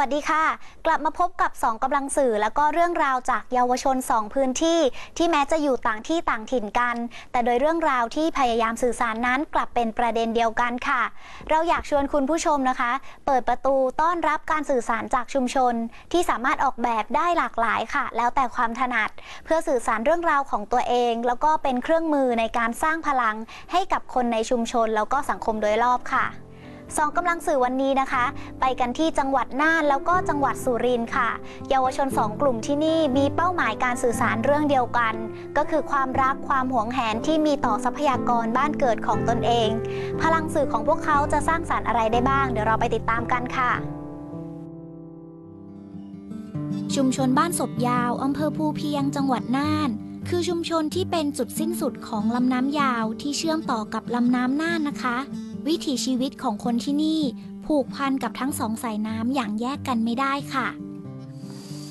สวัสดีค่ะ กลับมาพบกับ 2กำลังสื่อ แล้วก็เรื่องราวจากเยาวชน 2 พื้นที่ ที่แม้จะอยู่ต่างที่ต่างถิ่นกัน แต่โดยเรื่องราวที่พยายามสื่อสารนั้นกลับเป็นประเด็นเดียวกันค่ะ เราอยากชวนคุณผู้ชมนะคะ เปิดประตูต้อนรับการสื่อสารจากชุมชน ที่สามารถออกแบบได้หลากหลายค่ะ แล้วแต่ความถนัด เพื่อสื่อสารเรื่องราวของตัวเอง แล้วก็เป็นเครื่องมือในการสร้างพลัง ให้กับคนในชุมชน แล้วก็สังคมโดยรอบค่ะ สองกำลังสื่อวันนี้นะคะ ไปกันที่จังหวัดน่านแล้วก็จังหวัดสุรินทร์ค่ะ เยาวชนสองกลุ่มที่นี่มีเป้าหมายการสื่อสารเรื่องเดียวกัน ก็คือความรักความหวงแหนที่มีต่อทรัพยากรบ้านเกิดของตนเอง พลังสื่อของพวกเขาจะสร้างสารรค์อะไรได้บ้าง เดี๋ยวเราไปติดตามกันค่ะชุมชนบ้านศพยาวอำเภอภูเพียงจังหวัดน่าน คือชุมชนที่เป็นจุดสิ้นสุดของลำน้ำยาวที่เชื่อมต่อกับลำน้ำน่านนะคะ วิถีชีวิตของคนที่นี่ผูกพันกับทั้งสองสายน้ำอย่างแยกกันไม่ได้ค่ะ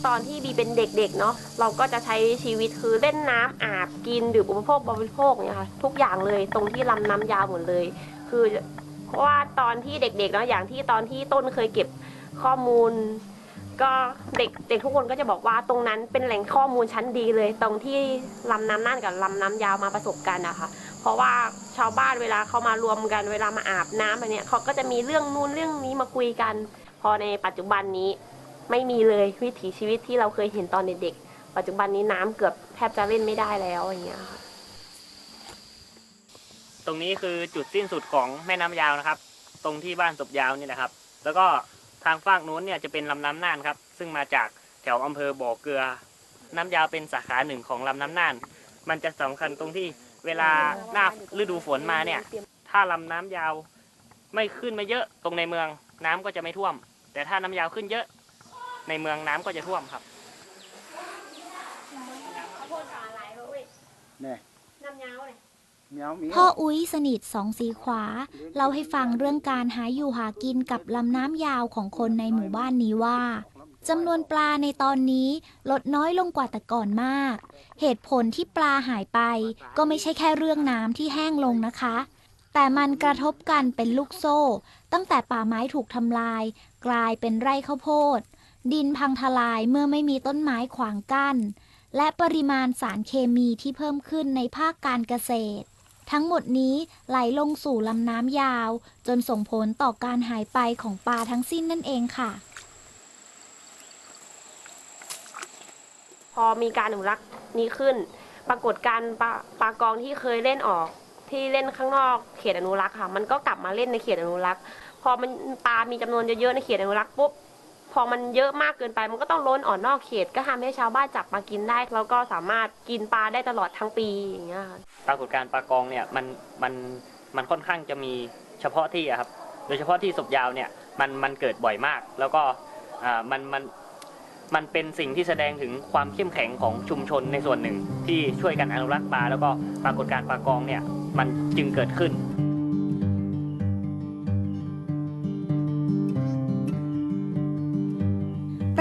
ตอนที่บีเป็นเด็กๆเนาะเราก็จะใช้ชีวิตคือเล่นน้ำอาบกินดื่มอุปโภคบริโภคเนี่ยค่ะทุกอย่างเลยตรงที่ลำน้ำยาวหมดเลย คือเพราะว่าตอนที่เด็กๆเนาะอย่างที่ตอนที่ต้นเคยเก็บข้อมูล ก็เด็กเด็กทุกคนก็จะบอกว่าตรงนั้นเป็นแหล่งข้อมูลชั้นดีเลย ตรงที่ลำน้ำน่านกับลำน้ำยาวมาประสบกันนะคะเพราะว่าชาวบ้านเวลาเขามารวมกันเวลามาอาบน้ำอะไรเนี่ยเขาก็จะมีเรื่องนู้นเรื่องนี้มาคุยกัน พอในปัจจุบันนี้ไม่มีเลยวิถีชีวิตที่เราเคยเห็นตอนเด็กๆปัจจุบันนี้น้ำเกือบแทบจะเล่นไม่ได้แล้วอย่างเงี้ยค่ะตรงนี้คือจุดสิ้นสุดของแม่น้ำยาวนะครับ ตรงที่บ้านศพยาวนี่นะครับ แล้วก็ ทางฝั่งนู้นเนี่ยจะเป็นลำน้ำน่านครับ ซึ่งมาจากแถวอำเภอบ่อเกลือ น้ำยาวเป็นสาขาหนึ่งของลำน้ำน่าน มันจะสำคัญตรงที่เวลาหน้าฤดูฝนมาเนี่ย ถ้าลำน้ำยาวไม่ขึ้นมาเยอะตรงในเมืองน้ำก็จะไม่ท่วม แต่ถ้าน้ำยาวขึ้นเยอะในเมืองน้ำก็จะท่วมครับ เนี่ย พ่ออุ้ยสนิทสองสีขวาเล่าให้ฟังเรื่องการหาอยู่หากินกับลำน้ำยาวของคนในหมู่บ้านนี้ว่าจำนวนปลาในตอนนี้ลดน้อยลงกว่าแต่ก่อนมาก เหตุผลที่ปลาหายไป ก็ไม่ใช่แค่เรื่องน้ำที่แห้งลงนะคะ แต่มันกระทบกันเป็นลูกโซ่ ตั้งแต่ป่าไม้ถูกทำลาย กลายเป็นไร่ข้าวโพด ดินพังทลายเมื่อไม่มีต้นไม้ขวางกั้น และปริมาณสารเคมีที่เพิ่มขึ้นในภาคการเกษตร ทั้งหมดนี้ไหลลงสู่ลำน้ำยาว จนส่งผลต่อการหายไปของปลาทั้งสิ้นนั่นเองค่ะ พอมีการอนุรักษ์นี้ขึ้น ปรากฏการปลาปลากองที่เคยเล่นออกที่เล่นข้างนอกเขตอนุรักษ์ค่ะ มันก็กลับมาเล่นในเขตอนุรักษ์ พอมันปลามีจำนวนเยอะๆในเขตอนุรักษ์ปุ๊บ พอมันเยอะมากเกินไป มันก็ต้องล้นออกนอกเขต ก็ทำให้ชาวบ้านจับมากินได้ แล้วก็สามารถกินปลาได้ตลอดทั้งปีอย่างเงี้ยค่ะปรากฏการณ์ปลากองเนี่ยมันมันมันค่อนข้างจะมีเฉพาะที่ครับ โดยเฉพาะที่ศพยาวเนี่ยมันมันเกิดบ่อยมาก แล้วก็อ่ามันมันมันเป็นสิ่งที่แสดงถึงความเข้มแข็งของชุมชนในส่วนหนึ่ง ที่ช่วยกันอนุรักษ์ปลาแล้วก็ปรากฏการณ์ปลากองเนี่ยมันจึงเกิดขึ้น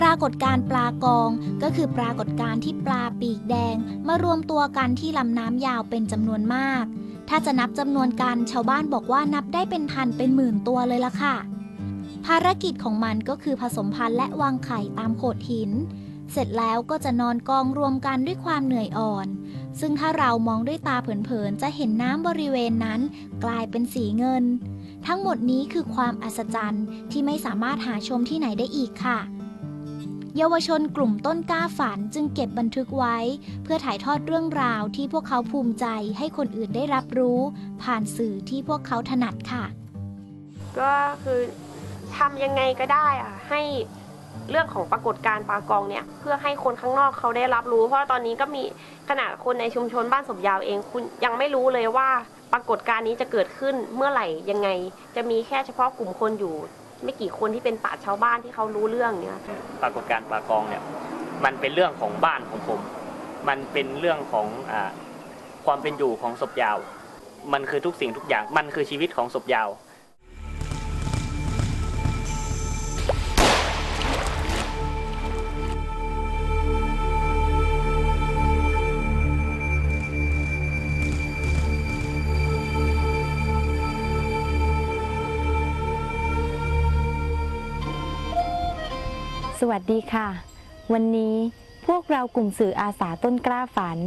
รากฏการปลากอง ก็คือปรากฏการที่ปลาปีกแดง มารวมตัวกันที่ลำน้ำยาวเป็นจำนวนมาก ถ้าจะนับจำนวนกันชาวบ้านบอกว่านับได้เป็นพันเป็นหมื่นตัวเลยล่ะค่ะ ภารกิจของมันก็คือผสมพันธุ์และวางไข่ตามโขดหิน เสร็จแล้วก็จะนอนกองรวมกันด้วยความเหนื่อยอ่อน ซึ่งถ้าเรามองด้วยตาเผินๆจะเห็นน้ำบริเวณนั้น กลายเป็นสีเงิน ทั้งหมดนี้คือความอัศจรรย์ที่ไม่สามารถหาชมที่ไหนได้อีกค่ะ เยาวชนกลุ่มต้นกล้าฝันจึงเก็บบันทึกไว้ เพื่อถ่ายทอดเรื่องราวที่พวกเขาภูมิใจให้คนอื่นได้รับรู้ ผ่านสื่อที่พวกเขาถนัดค่ะ ก็คือทำยังไงก็ได้อะให้เรื่องของปรากฏการณ์ปากองเนี่ย เพื่อให้คนข้างนอกเขาได้รับรู้ เพราะตอนนี้ก็มีขนาดคนในชุมชนบ้านสมยาวเองคุณยังไม่รู้เลยว่าปรากฏการณ์นี้จะเกิดขึ้นเมื่อไหร่ยังไง จะมีแค่เฉพาะกลุ่มคนอยู่ ไม่กี่คนที่เป็นป่าชาวบ้านที่เขารู้เรื่องเนี่ยปรากฏการณ์ปลากองเนี่ยมันเป็นเรื่องของบ้านของผม มันเป็นเรื่องของอความเป็นอยู่ของศพยาว มันคือทุกสิ่งทุกอย่าง มันคือชีวิตของศพยาว วัสดีค่ะ วันนี้พวกเรากลุ่มสื่ออาสาต้นกล้าฝัน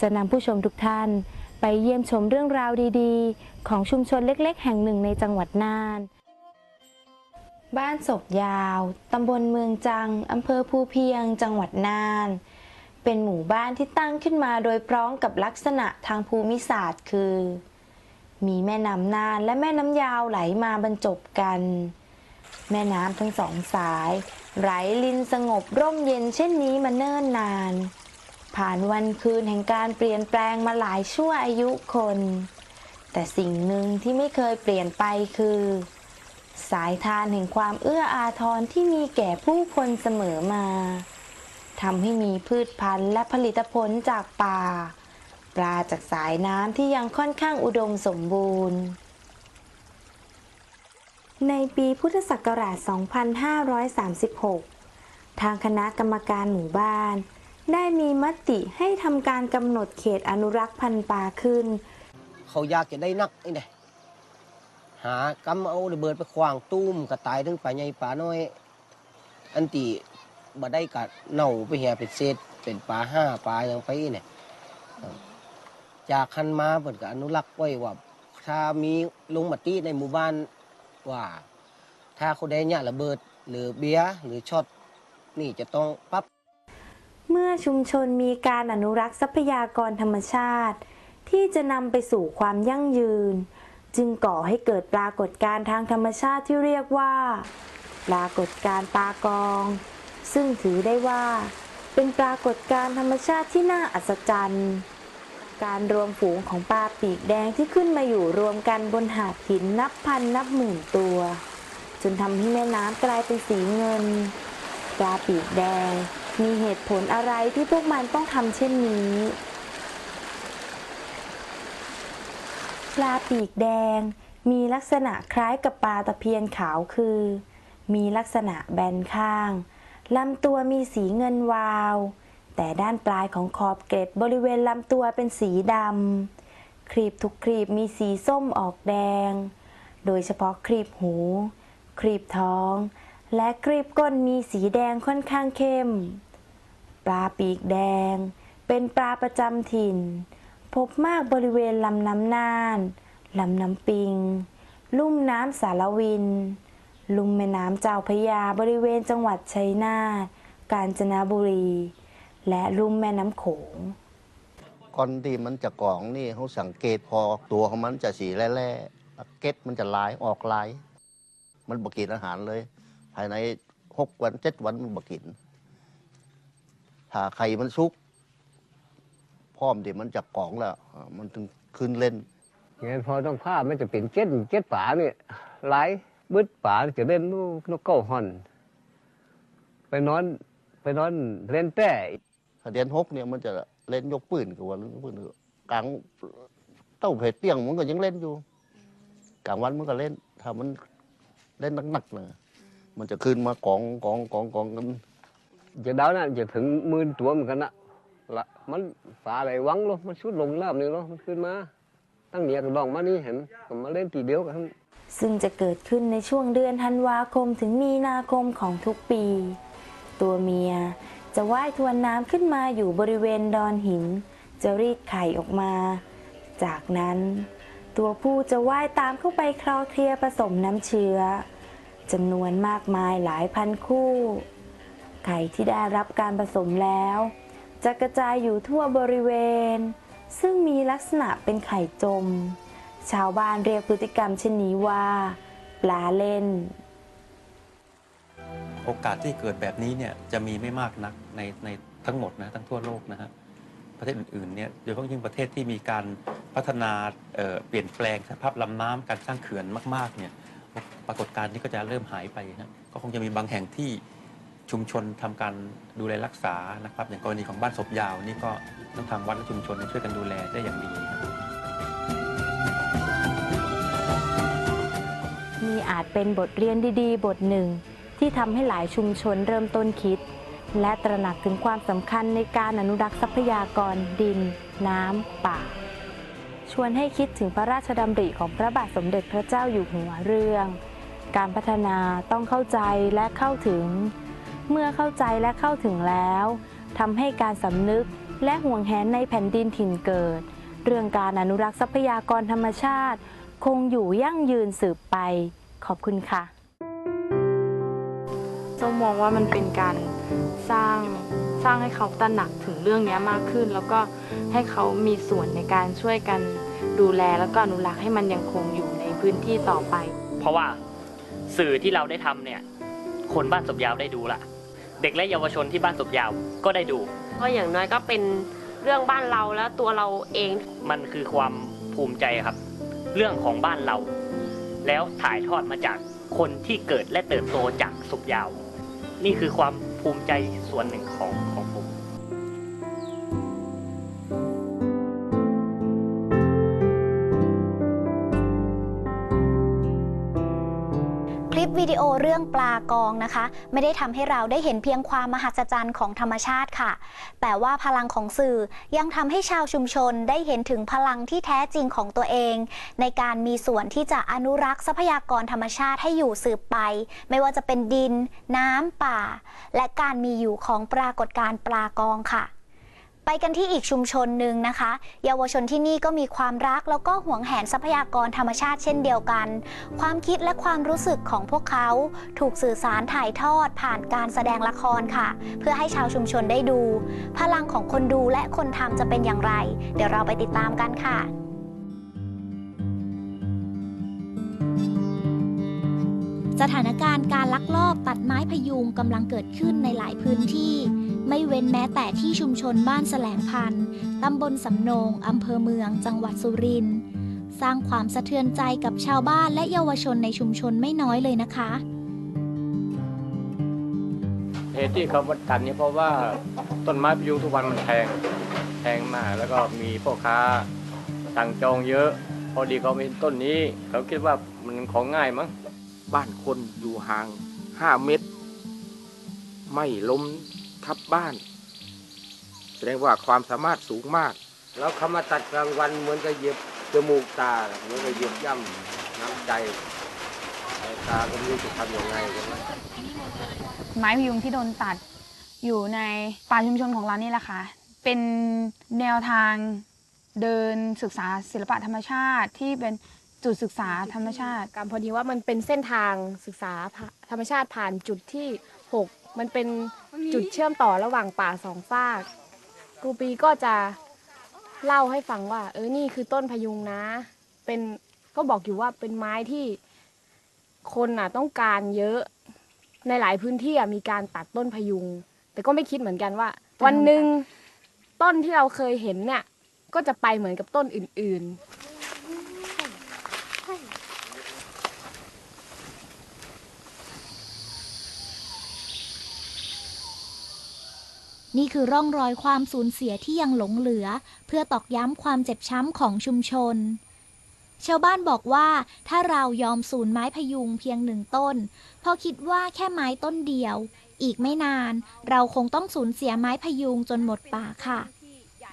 จะนำผู้ชมทุกท่าน ไปเยี่ยมชมเรื่องราวดีๆ ของชุมชนเล็กๆ แห่งหนึ่งในจังหวัดน่าน บ้านศพยาวตำบลเมืองจังอำเภอภูเพียง จังหวัดน่าน เป็นหมู่บ้านที่ตั้งขึ้นมาโดยพร้อมกับลักษณะทางภูมิศาสตร์คือ มีแม่น้ำน่านและแม่น้ำยาวไหลมาบรรจบกัน แม่น้ำทั้งสองสาย ไหลลินสงบร่มเย็นเช่นนี้มาเนิ่นนาน ผ่านวันคืนแห่งการเปลี่ยนแปลงมาหลายชั่วอายุคน แต่สิ่งหนึ่งที่ไม่เคยเปลี่ยนไปคือ สายทานแห่งความเอื้ออาทรที่มีแก่ผู้คนเสมอมาทำให้มีพืชพันธุ์และผลิตผลจากป่า ปลาจากสายน้ำที่ยังค่อนข้างอุดมสมบูรณ์ ในปีพุทธศักราช 2536 ทางคณะกรรมการหมู่บ้าน ได้มีมติให้ทำการกำหนดเขตอนุรักษ์พันธุ์ปลาขึ้น เขาอยากจะได้นักไอ้เนี่ยหากำเอาระเบิดไปขวางตุ้มกระตายถึงป่าใหญ่ป่าน้อย อันตีบ่ได้กัดเน่าไปเหียเป็นเศษเป็นปลาห้าปลาอย่างไปเนี่ยจากคันมาเปิดกับอนุรักษ์ไว้ว่าถ้ามีลงมติในหมู่บ้าน ว่าถ้าเขาได้เนี่ยระเบิดหรือเบียหรือช็อตนี่จะต้องปรับเมื่อชุมชนมีการอนุรักษ์ทรัพยากรธรรมชาติ ที่จะนำไปสู่ความยั่งยืน จึงก่อให้เกิดปรากฏการณ์ทางธรรมชาติที่เรียกว่า ปรากฏการณ์ปลากอง ซึ่งถือได้ว่า เป็นปรากฏการณ์ธรรมชาติที่น่าอัศจรรย์ การรวมฝูงของปลาปีกแดงที่ขึ้นมาอยู่รวมกันบนหาดหินนับพันนับหมื่นตัว จนทำให้แม่น้ำกลายเป็นสีเงิน ปลาปีกแดง มีเหตุผลอะไรที่พวกมันต้องทำเช่นนี้ ปลาปีกแดง มีลักษณะคล้ายกับปลาตะเพียนขาวคือ มีลักษณะแบนข้างลำตัวมีสีเงินวาว แต่ด้านปลายของขอบเกล็ดบริเวณลำตัวเป็นสีดำครีบทุกครีบมีสีส้มออกแดง โดยเฉพาะครีบหู ครีบท้อง และครีบก้นมีสีแดงค่อนข้างเข้ม ปลาปีกแดง เป็นปลาประจำถิ่น พบมากบริเวณลำน้ำน่านลำน้ำปิง ลุ่มน้ำสารวิน ลุ่มแม่น้ำเจ้าพยาบริเวณจังหวัดชัยนาท กาญจนบุรี และลุ่มแม่น้ำโขงก่อนที่มันจะกรองนี่เขาสังเกตพอตัวของมันจะสีแร่ๆเก็ดมันจะลายออกลาย มันบกินอาหารเลย ภายในหกวันเจ็ดวันมันบกิน ถ้าไข่มันสุกพร้อมที่มันจะกรองแล้วอ่ามันถึงขึ้นเล่นงั้นพอต้องผ้ามันจะเป็นเจ็ดเจ็ดป่าเนี่ยไหลายบึดป่าจะเล่นนกนกเก้าหอน ไปนอนไปนอนเล่นแต่ ถ้าเดือนหกเนี่ยมันจะเล่นยกปืนกับว่าเล่นปืนกลางเต้าเพชรเตี้ยงมันก็ยังเล่นอยู่กลางวันมันก็เล่น ถ้ามันเล่นหนักๆนะมันจะขึ้นมากองกองกองกองกันจะดาวน่ะจะถึงหมื่นตัวเหมือนกันนะละมันป่าอะไรวังลงมันชุดลงรอบหนึงเนาะมันขึ้นมา ตั้งเหนียกระดองมานี่เห็นก็มาเล่นทีเดียวกันซึ่งจะเกิดขึ้นในช่วงเดือนธันวาคมถึงมีนาคมของทุกปี ตัวเมีย จะว่ายทวนน้ำขึ้นมาอยู่บริเวณดอนหิน จะรีดไข่ออกมา จากนั้น ตัวผู้จะว่ายตามเข้าไปคลอเคลียผสมน้ำเชื้อจำนวนมากมายหลายพันคู่ ไข่ที่ได้รับการผสมแล้ว จะกระจายอยู่ทั่วบริเวณ ซึ่งมีลักษณะเป็นไข่จม ชาวบ้านเรียกพฤติกรรมเช่นนี้ว่า ปลาเล่น โอกาสที่เกิดแบบนี้เนี่ยจะมีไม่มากนักในในทั้งหมดนะทั้งทั่วโลกนะฮะประเทศอื่นๆเนี่ยโดยเฉพาะยิ่งประเทศที่มีการพัฒนาเเปลี่ยนแปลงสภาพลำน้ำการสร้างเขื่อนมากๆเนี่ยปรากฏการณ์นี้ก็จะเริ่มหายไปนะก็คงจะมีบางแห่งที่ชุมชนทำการดูแลรักษานะครับอย่างกรณีของบ้านศพยาวนี่ก็ทั้งทางวัดและชุมชนช่วยกันดูแลได้อย่างดีครับนี่อาจเป็นบทเรียนดีๆ บทหนึ่ง ที่ทำให้หลายชุมชนเริ่มต้นคิด และตระหนักถึงความสำคัญในการอนุรักษ์ทรัพยากรดิน น้ำ ป่า ชวนให้คิดถึงพระราชดำริของพระบาทสมเด็จพระเจ้าอยู่หัวเรื่อง การพัฒนาต้องเข้าใจและเข้าถึง เมื่อเข้าใจและเข้าถึงแล้วทำให้การสำนึกและห่วงแหนในแผ่นดินถิ่นเกิด เรื่องการอนุรักษ์ทรัพยากรธรรมชาติ คงอยู่ยั่งยืนสืบไป ขอบคุณค่ะ มมองว่ามันเป็นการสร้างสร้างให้เขาตระหนักถึงเรื่องนี้มากขึ้น แล้วก็ให้เขามีส่วนในการช่วยกันดูแลแล้วก็อนุรักษ์ให้มันยังคงอยู่ในพื้นที่ต่อไป เพราะว่าสื่อที่เราได้ทำเนี่ย คนบ้านศพยาวได้ดูละเด็กและเยาวชนที่บ้านศพยาวก็ได้ดู ก็อย่างน้อยก็เป็นเรื่องบ้านเราแล้วตัวเราเอง มันคือความภูมิใจครับ เรื่องของบ้านเรา แล้วถ่ายทอดมาจากคนที่เกิดและเติบโตจากศพยาว นี่คือความภูมิใจส่วนหนึ่งของของ วิดีโอเรื่องปลากองนะคะ ไม่ได้ทำให้เราได้เห็นเพียงความมหัศจรรย์ของธรรมชาติค่ะ แต่ว่าพลังของสื่อยังทำให้ชาวชุมชนได้เห็นถึงพลังที่แท้จริงของตัวเอง ในการมีส่วนที่จะอนุรักษ์ทรัพยากรธรรมชาติให้อยู่สืบไป ไม่ว่าจะเป็นดิน น้ำป่า และการมีอยู่ของปรากฏการณ์ปลากองค่ะ ไปกันที่อีกชุมชนหนึ่งนะคะ เยาวชนที่นี่ก็มีความรักแล้วก็หวงแหนทรัพยากรธรรมชาติเช่นเดียวกัน ความคิดและความรู้สึกของพวกเขาถูกสื่อสารถ่ายทอดผ่านการแสดงละครค่ะ เพื่อให้ชาวชุมชนได้ดู พลังของคนดูและคนทำจะเป็นอย่างไร เดี๋ยวเราไปติดตามกันค่ะสถานการณ์การลักลอบตัดไม้พยุงกำลังเกิดขึ้นในหลายพื้นที่ ไม่เว้นแม้แต่ที่ชุมชนบ้านแสลงพันธ์ตำบลสำโนงอำเภอเมือง จังหวัดสุรินทร์สร้างความสะเทือนใจกับชาวบ้านและเยาวชนในชุมชนไม่น้อยเลยนะคะเหตุที่เขาตัดเนี่ยเพราะว่าต้นไม้พยุงทุกวันมันแพงแพงมากแล้วก็มีพ่อค้าสั่งจองเยอะ พอดีเขามีต้นนี้ เขาคิดว่ามันของง่ายมั้งบ้านคนอยู่ห่างห้าเมตร ไม่ล้ม ทับบ้าน แสดงว่าความสามารถสูงมาก แล้วเขามาตัดกลางวันเหมือนกับเหยียบจมูกตาเหมือนกับเหยียบย่ำน้ำใจตาก็ไม่รู้จะทำยังไงใช่ไหมไม้พยุงที่โดนตัดอยู่ในป่าชุมชนของเรานี่แหละค่ะ เป็นแนวทางเดินศึกษาศิลปะธรรมชาติที่เป็นจุดศึกษาธรรมชาติการพอดีว่ามันเป็นเส้นทางศึกษาพะธรรมชาติผ่านจุดที่ 6 มันเป็น จุดเชื่อมต่อระหว่างป่าสองฝาก ครูปีก็จะเล่าให้ฟังว่า เออนี่คือต้นพยุงนะ เป็นก็บอกอยู่ว่าเป็นไม้ที่คนน่ะต้องการเยอะในหลายพื้นที่อะมีการตัดต้นพยุง แต่ก็ไม่คิดเหมือนกันว่า วันหนึ่งต้นที่เราเคยเห็นเนี่ย ก็จะไปเหมือนกับต้นอื่น ๆ นี่คือร่องรอยความสูญเสียที่ยังหลงเหลือ เพื่อตอกย้ำความเจ็บช้ำของชุมชน ชาวบ้านบอกว่าถ้าเรายอมสูญไม้พยุงเพียงหนึ่งต้นพราะคิดว่าแค่ไม้ต้นเดียว อีกไม่นาน เราคงต้องสูญเสียไม้พยุงจนหมดป่าค่ะ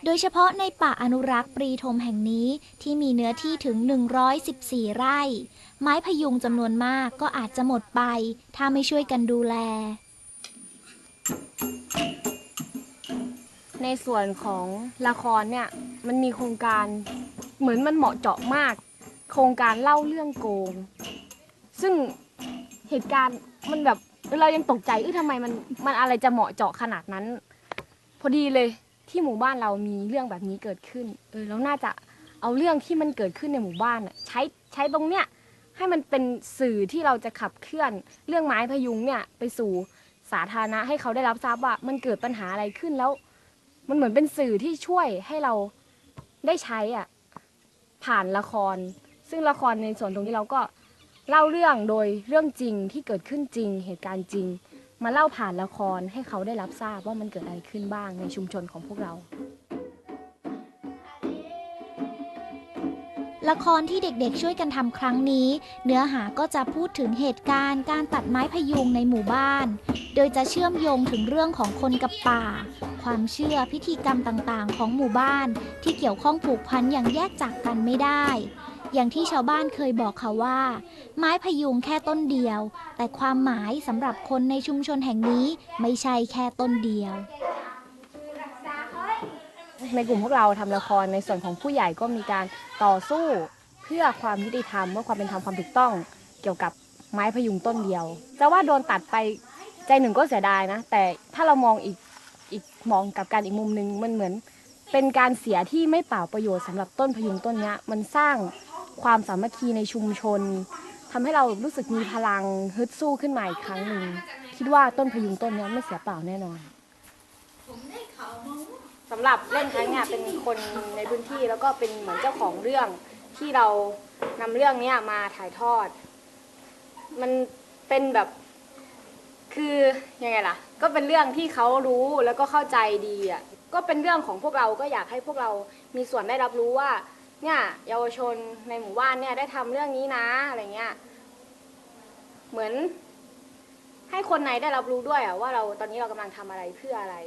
โดยเฉพาะในป่าอนุรักษ์ปรีทมแห่งนี้ที่มีเนื้อที่ถึง 114 ไร่ ไม้พยุงจำนวนมากก็อาจจะหมดไป ถ้าไม่ช่วยกันดูแล ในส่วนของละครเนี่ยมันมีโครงการเหมือนมันเหมาะเจาะมาก โครงการเล่าเรื่องโกง ซึ่งเหตุการณ์มันแบบเรายังตกใจเอ้ยทำไมมันมันอะไรจะเหมาะเจาะขนาดนั้น พอดีเลยที่หมู่บ้านเรามีเรื่องแบบนี้เกิดขึ้น เออแล้วน่าจะเอาเรื่องที่มันเกิดขึ้นในหมู่บ้านใช้ใช้ตรงเนี้ยให้มันเป็นสื่อที่เราจะขับเคลื่อนเรื่องไม้พยุงเนี่ยไปสู่สาธารณะให้เขาได้รับทราบว่ามันเกิดปัญหาอะไรขึ้นแล้ว มันเหมือนเป็นสื่อที่ช่วยให้เราได้ใช้อะผ่านละคร ซึ่งละครในส่วนตรงนี้เราก็เล่าเรื่องโดยเรื่องจริงที่เกิดขึ้นจริง เหตุการณ์จริง มาเล่าผ่านละครให้เขาได้รับทราบว่ามันเกิดอะไรขึ้นบ้างในชุมชนของพวกเรา ละครที่เด็กๆช่วยกันทำครั้งนี้ เนื้อหาก็จะพูดถึงเหตุการณ์การตัดไม้พยุงในหมู่บ้าน โดยจะเชื่อมโยงถึงเรื่องของคนกับป่า ความเชื่อพิธีกรรมต่างๆ ของหมู่บ้าน ที่เกี่ยวข้องผูกพันอย่างแยกจากกันไม่ได้ อย่างที่ชาวบ้านเคยบอกค่ะว่า ไม้พยุงแค่ต้นเดียว แต่ความหมายสำหรับคนในชุมชนแห่งนี้ไม่ใช่แค่ต้นเดียว ในกลุ่มพวกเราทำละครในส่วนของผู้ใหญ่ก็มีการต่อสู้เพื่อความยุติธรรมว่าความเป็นธรรมความถูกต้อง เกี่ยวกับไม้พยุงต้นเดียวจะว่าโดนตัดไปใจหนึ่งก็เสียดายนะ แต่ถ้าเรามองอีกอีกมองกับการอีกมุมหนึ่งมันเหมือน เป็นการเสียที่ไม่เปล่าประโยชน์สำหรับต้นพยุงต้นนี้มันสร้างความสามัคคีในชุมชนทำให้เรารู้สึกมีพลังฮึดสู้ขึ้นมาอีกครั้งหนึ่งคิดว่าต้นพยุงต้นนี้ไม่เสียเปล่าแน่นอน สำหรับเล่นครั้งเนี้ยเป็นคนในพื้นที่แล้วก็เป็นเหมือนเจ้าของเรื่องที่เรานำเรื่องเนี้ยมาถ่ายทอด มันเป็นแบบคือยังไงล่ะ ก็เป็นเรื่องที่เขารู้แล้วก็เข้าใจดีอะก็เป็นเรื่องของพวกเราก็อยากให้พวกเรามีส่วนได้รับรู้ว่าเนี่ยเยาวชนในหมู่บ้านเนี่ยได้ทำเรื่องนี้นะอะไรเงี้ยเหมือนให้คนในได้รับรู้ด้วยอะว่าเราตอนนี้เรากำลังทำอะไรเพื่ออะไร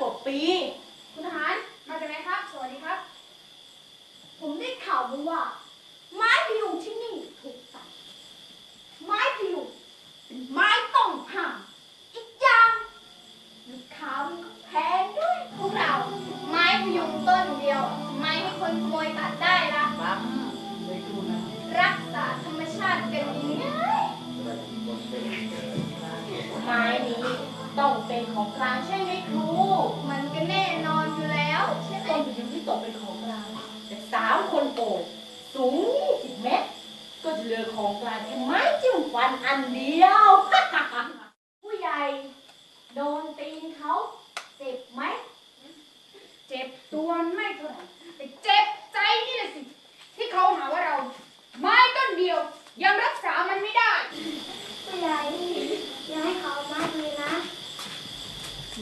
กว่าปี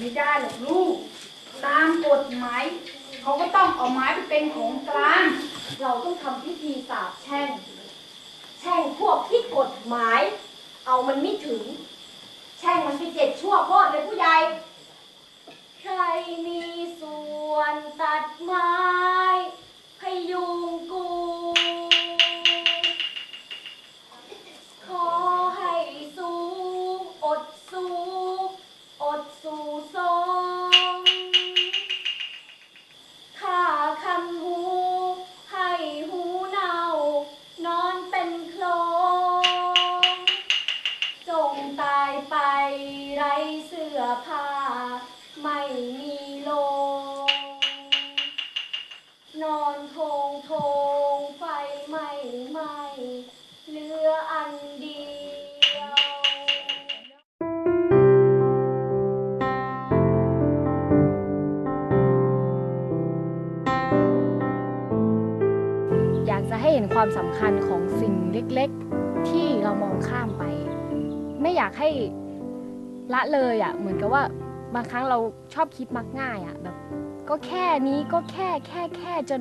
ไม่ได้หรอกลูก ตามกฎหมายเขาก็ต้องเอาไม้ไปเป็นของกลาง เราต้องทำพิธีสาบแช่ง แช่งพวกที่กฎหมาย เอามันไม่ถึง แช่งมันไปเจ็ดชั่วโคตรเลยผู้ใหญ่ ใครมีส่วนตัดไม้ายไปไร้เสื้อผ้า ไม่มีโลง นอนโทงโทงไฟไหม้ไหม้เหลืออันเดียวอยากจะให้เห็นความสำคัญของสิ่งเล็กๆ ที่เรามองข้ามไป ไม่อยากให้ละเลยอะ่ะ เหมือนกับว่าบางครั้งเราชอบคิดมักง่ายอะ่ะแบบก็แค่นี้ก็แค่แค่แค่จน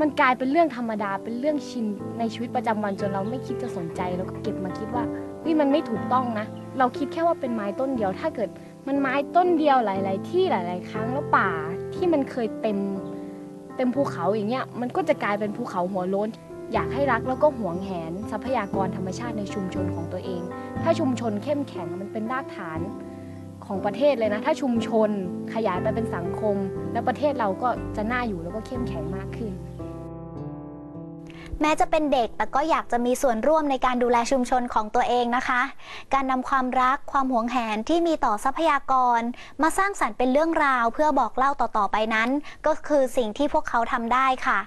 มันกลายเป็นเรื่องธรรมดาเป็นเรื่องชินในชีวิตประจำวันจนเราไม่คิดจะสนใจแล้วก็เก็บมาคิดว่าเฮ้ยมันไม่ถูกต้องนะ เราคิดแค่ว่าเป็นไม้ต้นเดียว ถ้าเกิดมันไม้ต้นเดียวหลาย ๆ ที่หลาย ๆ ครั้งแล้วป่าที่มันเคยเต็มเต็มภูเขาอย่างเงี้ยมันก็จะกลายเป็นภูเขาหัวโล้น อยากให้รักแล้วก็หวงแหนทรัพยากรธรรมชาติในชุมชนของตัวเอง ถ้าชุมชนเข้มแข็งมันเป็นรากฐานของประเทศเลยนะ ถ้าชุมชนขยายไปเป็นสังคม แล้วประเทศเราก็จะน่าอยู่แล้วก็เข้มแข็งมากขึ้น แม้จะเป็นเด็กแต่ก็อยากจะมีส่วนร่วมในการดูแลชุมชนของตัวเองนะคะ การนำความรักความหวงแหนที่มีต่อทรัพยากร มาสร้างสรรค์เป็นเรื่องราวเพื่อบอกเล่าต่อๆไปนั้น ก็คือสิ่งที่พวกเขาทำได้ค่ะ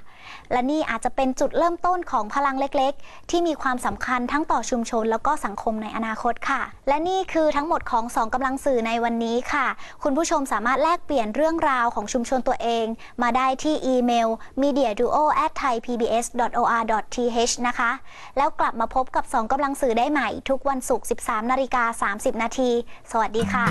และนี่อาจจะเป็นจุดเริ่มต้นของพลังเล็กๆ ที่มีความสำคัญทั้งต่อชุมชนแล้วก็สังคมในอนาคตค่ะ และนี่คือทั้งหมดของสองกำลังสื่อในวันนี้ค่ะ คุณผู้ชมสามารถแลกเปลี่ยนเรื่องราวของชุมชนตัวเอง มาได้ที่อีเมล mediaduo@thaipbs.or.th นะคะ แล้วกลับมาพบกับสองกำลังสื่อได้ใหม่ ทุกวันศุกร์ 13 นาฬิกา 30 นาที สวัสดีค่ะ